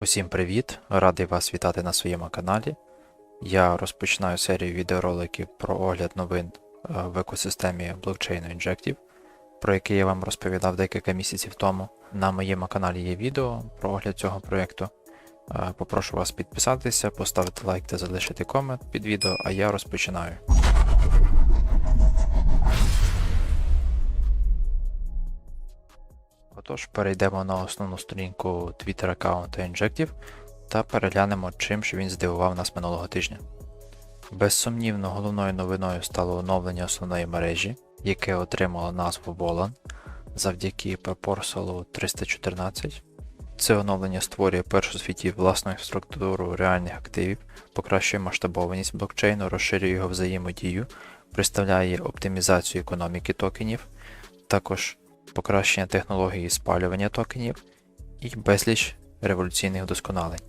Усім привіт! Радий вас вітати на своєму каналі. Я розпочинаю серію відеороликів про огляд новин е, в екосистемі блокчейну Injective, про який я вам розповідав декілька місяців тому. На моєму каналі є відео про огляд цього проєкту. Е, Попрошу вас підписатися, поставити лайк та залишити комент під відео, а я розпочинаю. Отож, перейдемо на основну сторінку Twitter аккаунту Injective та переглянемо, чим ж він здивував нас минулого тижня. Безсумнівно, головною новиною стало оновлення основної мережі, яке отримало назву Volan завдяки Proposal 314. Це оновлення створює першу світі власну структуру реальних активів, покращує масштабованість блокчейну, розширює його взаємодію, представляє оптимізацію економіки токенів, також покращення технології спалювання токенів і безліч революційних вдосконалень.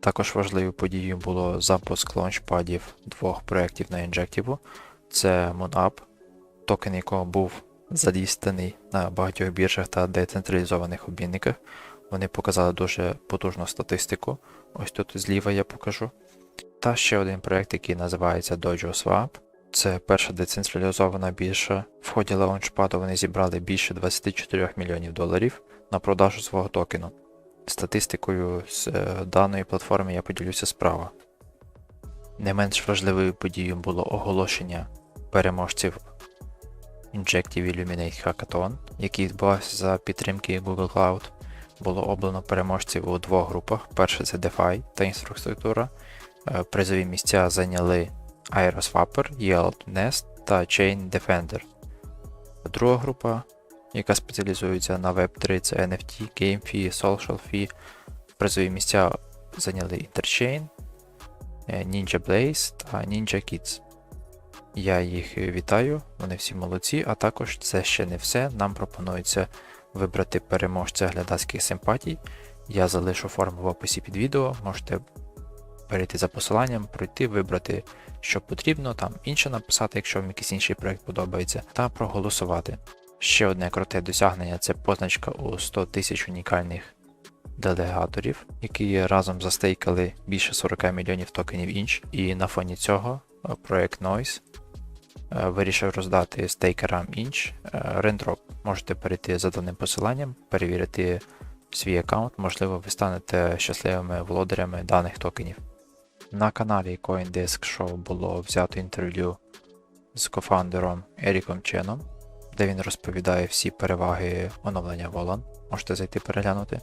Також важливою подією було запуск лаунчпадів двох проєктів на Injective. Це MoonUp, токен якого був задійснений на багатьох біржах та децентралізованих обмінниках. Вони показали дуже потужну статистику. Ось тут зліва я покажу. Та ще один проєкт, який називається Dojo Swap. Це перша децентралізована біржа. В ході лаунчпаду вони зібрали більше 24 мільйонів доларів на продажу свого токену. Статистикою з е, даної платформи я поділюся справа. Не менш важливою подією було оголошення переможців Injective Illuminate Hackathon, який відбувався за підтримки Google Cloud. Було обрано переможців у двох групах. Перше це DeFi та інфраструктура. Е, Призові місця зайняли Aeroswapper, Yield Nest та Chain Defender. Друга група, яка спеціалізується на Web3, це NFT, Social Fee. Призові місця зайняли Interchain, е, Ninja Blaze та Ninja Kids. Я їх вітаю, вони всі молодці, а також це ще не все. Нам пропонується вибрати переможця глядацьких симпатій. Я залишу форму в описі під відео, можете перейти за посиланням, пройти, вибрати, що потрібно, там інше написати, якщо вам якийсь інший проект подобається, та проголосувати. Ще одне круте досягнення це позначка у 100 тисяч унікальних делегаторів, які разом застейкали більше 40 мільйонів токенів інч, і на фоні цього е, проект Noise е, вирішив роздати стейкерам інч рендроп. Можете перейти за даним посиланням, перевірити свій аккаунт, можливо, ви станете щасливими володарями даних токенів. На каналі CoinDesk Show було взято інтерв'ю з кофаундером Еріком Ченом, де він розповідає всі переваги оновлення Volan. Можете зайти переглянути.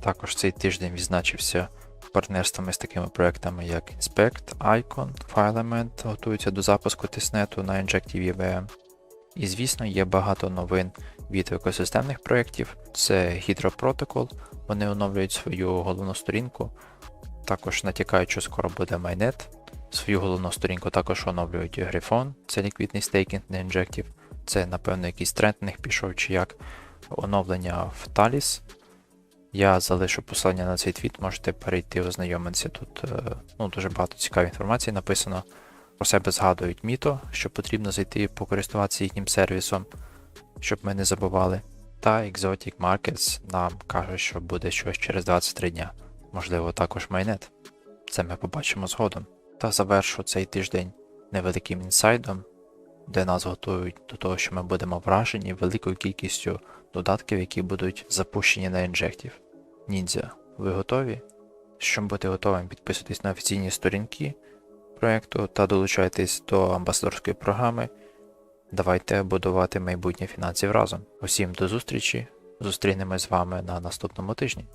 Також цей тиждень відзначився партнерствами з такими проектами, як Inspect, Icon, FileElement готуються до запуску тиснету на Injective EVM. І звісно, є багато новин від екосистемних проєктів. Це Hydro Protocol, вони оновлюють свою головну сторінку. Також натякають, що скоро буде Mainnet. Свою головну сторінку також оновлюють Griffon, це ліквідний стейкінг на Injective. Це, напевно, якийсь тренд в них пішов чи як оновлення в Talis. Я залишу посилання на цей твіт, можете перейти ознайомитися. Тут е, ну, дуже багато цікавої інформації написано. Про себе згадують Міто, що потрібно зайти покористуватися їхнім сервісом, щоб ми не забували. Та Exotic Markets нам каже, що буде щось через 23 дня. Можливо, також майнет. Це ми побачимо згодом. Та завершу цей тиждень невеликим інсайдом, де нас готують до того, що ми будемо вражені великою кількістю додатків, які будуть запущені на Injective. Ніндзя, ви готові? Щоб бути готовим, підписуйтесь на офіційні сторінки проєкту та долучайтесь до амбасадорської програми. Давайте будувати майбутнє фінансів разом. Усім до зустрічі! Зустрінемось з вами на наступному тижні.